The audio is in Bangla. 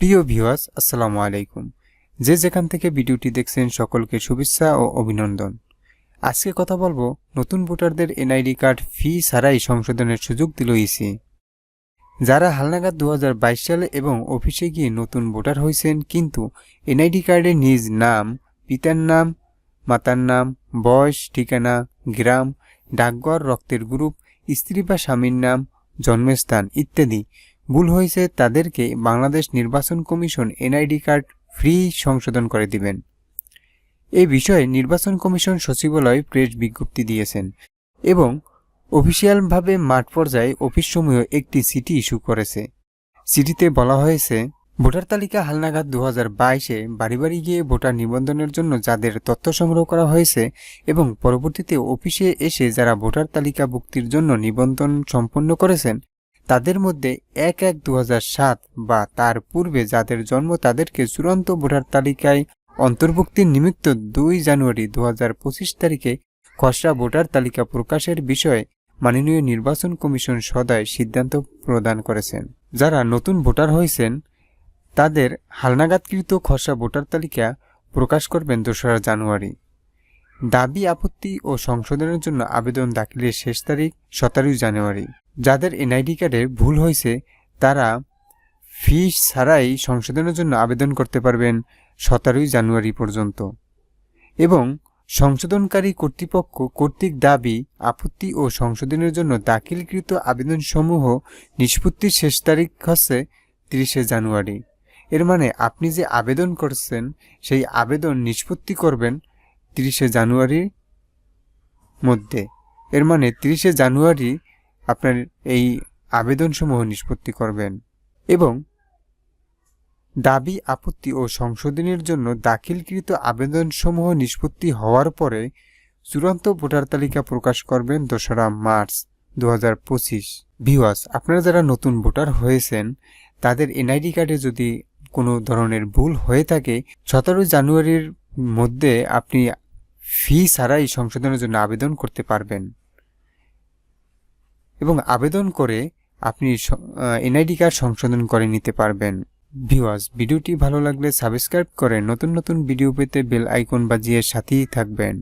প্রিয় ভিউয়ার্স, আসসালামু আলাইকুম। যে যেখান থেকে ভিডিওটি দেখছেন সকলকে শুভেচ্ছা ও অভিনন্দন। আজকে কথা বলব নতুন ভোটারদের এনআইডি কার্ড ফি ছাড়াই সংশোধনের সুযোগ দিল ইসি। যারা হালনাগাদ দু হাজার বাইশ সালে এবং অফিসে গিয়ে নতুন ভোটার হয়েছেন কিন্তু এনআইডি কার্ডে নিজ নাম, পিতার নাম, মাতার নাম, বয়স, ঠিকানা, গ্রাম, ডাকঘর, রক্তের গ্রুপ, স্ত্রী বা স্বামীর নাম, জন্মস্থান ইত্যাদি ভুল হয়েছে তাদেরকে বাংলাদেশ নির্বাচন কমিশন এনআইডি কার্ড ফ্রি সংশোধন করে দিবেন। এই বিষয়ে নির্বাচন কমিশন সচিবালয় প্রেস বিজ্ঞপ্তি দিয়েছেন এবং অফিসিয়ালভাবে মাঠ পর্যায়ে অফিসসমূহ একটি সিটি ইস্যু করেছে। সিটিতে বলা হয়েছে, ভোটার তালিকা হালনাগাদ দু হাজার বাইশে বাড়ি বাড়ি গিয়ে ভোটার নিবন্ধনের জন্য যাদের তথ্য সংগ্রহ করা হয়েছে এবং পরবর্তীতে অফিসে এসে যারা ভোটার তালিকা ভুক্তির জন্য নিবন্ধন সম্পন্ন করেছেন তাদের মধ্যে এক এক দু বা তার পূর্বে যাদের জন্ম তাদেরকে চূড়ান্ত ভোটার তালিকায় অন্তর্ভুক্তির নিমিত্ত দুই জানুয়ারি দু তারিখে খসড়া ভোটার তালিকা প্রকাশের বিষয়ে মাননীয় নির্বাচন কমিশন সদয় সিদ্ধান্ত প্রদান করেছেন। যারা নতুন ভোটার হয়েছেন, তাদের হালনাগাদকৃত খসড়া ভোটার তালিকা প্রকাশ করবেন দোসরা জানুয়ারি। দাবি, আপত্তি ও সংশোধনের জন্য আবেদন দাখিলের শেষ তারিখ সতেরোই জানুয়ারি। যাদের এনআইডি কার্ডে ভুল হয়েছে, তারা ফিস ছাড়াই সংশোধনের জন্য আবেদন করতে পারবেন সতেরোই জানুয়ারি পর্যন্ত। এবং সংশোধনকারী কর্তৃপক্ষ কর্তৃক দাবি, আপত্তি ও সংশোধনের জন্য দাখিলকৃত আবেদনসমূহ নিষ্পত্তির শেষ তারিখ হচ্ছে তিরিশে জানুয়ারি। এর মানে আপনি যে আবেদন করছেন, সেই আবেদন নিষ্পত্তি করবেন তিরিশে জানুয়ারির মধ্যে। এর মানে তিরিশে জানুয়ারি আপনার এই আবেদনসমূহ নিষ্পত্তি করবেন এবং দাবি, আপত্তি ও সংশোধনের জন্য দাখিলকৃত আবেদনসমূহ নিষ্পত্তি হওয়ার পরে চূড়ান্ত ভোটার তালিকা প্রকাশ করবেন দোসরা মার্চ দু হাজার পঁচিশ। ভিওয়াস আপনারা যারা নতুন ভোটার হয়েছেন, তাদের এনআইডি কার্ডে যদি কোনো ধরনের ভুল হয়ে থাকে সতেরো জানুয়ারির মধ্যে আপনি ফি ছাড়াই সংশোধনের জন্য আবেদন করতে পারবেন। এবং আবেদন করে আপনি এনআইডি কার্ড সংশোধন করে নিতে পারবেন। ভিওয়াজ ভিডিওটি ভালো লাগলে সাবস্ক্রাইব করে নতুন নতুন ভিডিও পেতে বেল আইকন বাজিয়ে সাথেই থাকবেন।